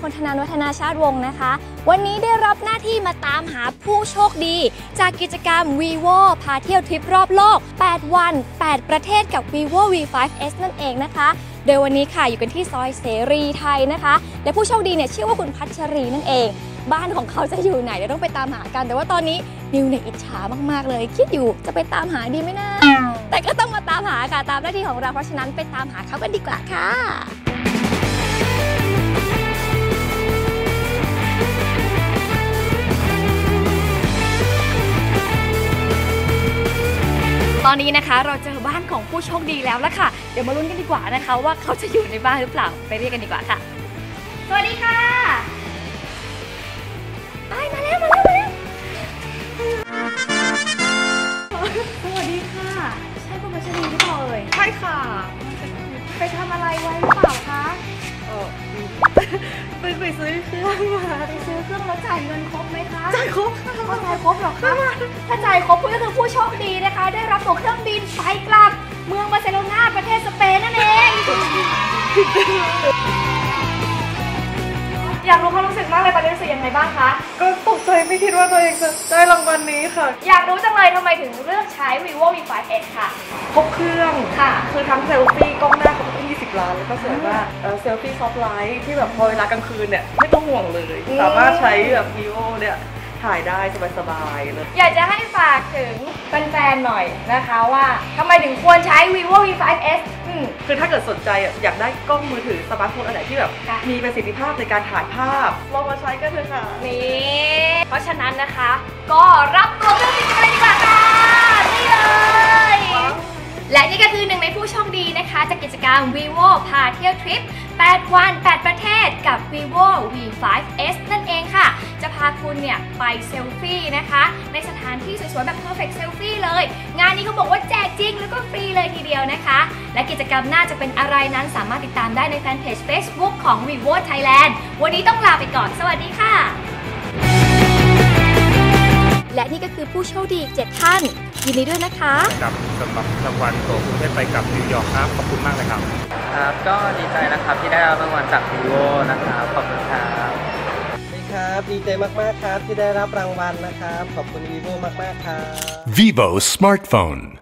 คนธนานวัฒนาชาติวงศ์นะคะ วันนี้ได้รับหน้าที่มาตามหาผู้โชคดี จากกิจกรรม vivo พาเที่ยวทริปรอบโลก 8 วัน 8 ประเทศกับ vivo v5s นั่นเองนะคะ โดยวันนี้ค่ะอยู่กันที่ซอยเสรีไทยนะคะ และผู้โชคดีเนี่ยชื่อว่าคุณพัชรีนั่นเอง บ้านของเขาจะอยู่ไหนเดี๋ยวต้องไปตามหากัน แต่ว่าตอนนี้นิวเนี่ยอิจฉามากๆเลย คิดอยู่จะไปตามหาดีไหมนะแต่ก็ต้องมาตามหาค่ะตามหน้าที่ของเราเพราะฉะนั้นไปตามหาเขากันดีกว่าค่ะ ตอนนี้นะคะ เราเจอบ้านของผู้โชคดีแล้วละค่ะ เดี๋ยวมาลุ้นกันดีกว่านะคะ ว่าเขาจะอยู่ในบ้านหรือเปล่าไปเรียกกันดีกว่าค่ะ สวัสดีค่ะไปมาแล้วมาแล้วมาแล้วสวัสดีค่ะ ใช่คุณพัชรีหรือเปล่าเอ่ยใช่ค่ะ ไปทำอะไรไว้หรือเปล่าคะ เออไปไปซื้อเครื่องมาไปซื้อเครื่องแล้วจ่ายเงินครบไหมคะจ่ายครบค่ะก็จ่ายครบเหรอคะถ้าจ่ายครบคุณก็คือผู้โชคดีนะคะ ได้รับตั๋วเครื่องบินไปกลับ เมืองบาร์เซโลนาประเทศสเปนนั่นเองอยากรู้ความรู้สึกมากเลยตอนนี้รู้สึกยังไงบ้างคะ ก็ตกใจไม่คิดว่าตัวเองจะได้รางวัลนี้ค่ะ อยากรู้จังเลยทำไมถึงเลือกใช้ vivo v 5 s ค่ะ ครบเครื่องค่ะ คือทั้งเซลฟี่กล้องหน้าเขาก็20 ล้านแล้วก็สวยมากเอ่อเซลฟี่ซอฟต์ไลท์ที่แบบพอเวลากลางคืนเนี่ยไม่ต้องห่วงเลยอืมสามารถใช้แบบวีโอเนี่ยถ่ายได้สบายๆเลยอยากจะให้ฝากถึงแฟนๆหน่อยนะคะว่าทำไมถึงควรใช้ vivo v 5 s อืมคือถ้าเกิดสนใจอะอยากได้กล้องมือถือสมาร์ทโฟนอะไรที่แบบค่ะมีประสิทธิภาพในการถ่ายภาพลองมาใช้กันเถอะค่ะนี่เพราะฉะนั้นนะคะ ก็รับตัวเครื่องบินกั กิจกรรม vivo พาเที่ยวทริป 8 วัน 8 ประเทศกับ vivo v5s นั่นเองค่ะ จะพาคุณเนี่ยไปเซลฟี่นะคะ ในสถานที่สวยๆ แบบ perfect selfie เลย งานนี้เขาบอกว่าแจกจริงแล้วก็ฟรีเลยทีเดียวนะคะ และกิจกรรมน่าจะเป็นอะไรนั้นสามารถติดตามได้ในแฟนเพจ Facebook ของ vivo Thailand วันนี้ต้องลาไปก่อน สวัสดีค่ะ และนี่ก็คือผู้โชคดีอีก 7 ท่าน ยินดีด้วยนะคะ กับสำหรับรางวัลตัวกรุงเทพไปกับนิวยอร์กครับขอบคุณมากเลยครับ ครับก็ดีใจนะครับที่ได้รับรางวัลจาก vivo นะครับขอบคุณครับดีครับดีใจมาก ๆ ครับ ที่ได้รับรางวัลนะครับ ขอบคุณ vivo มาก ๆ ครับ Vivo smartphone.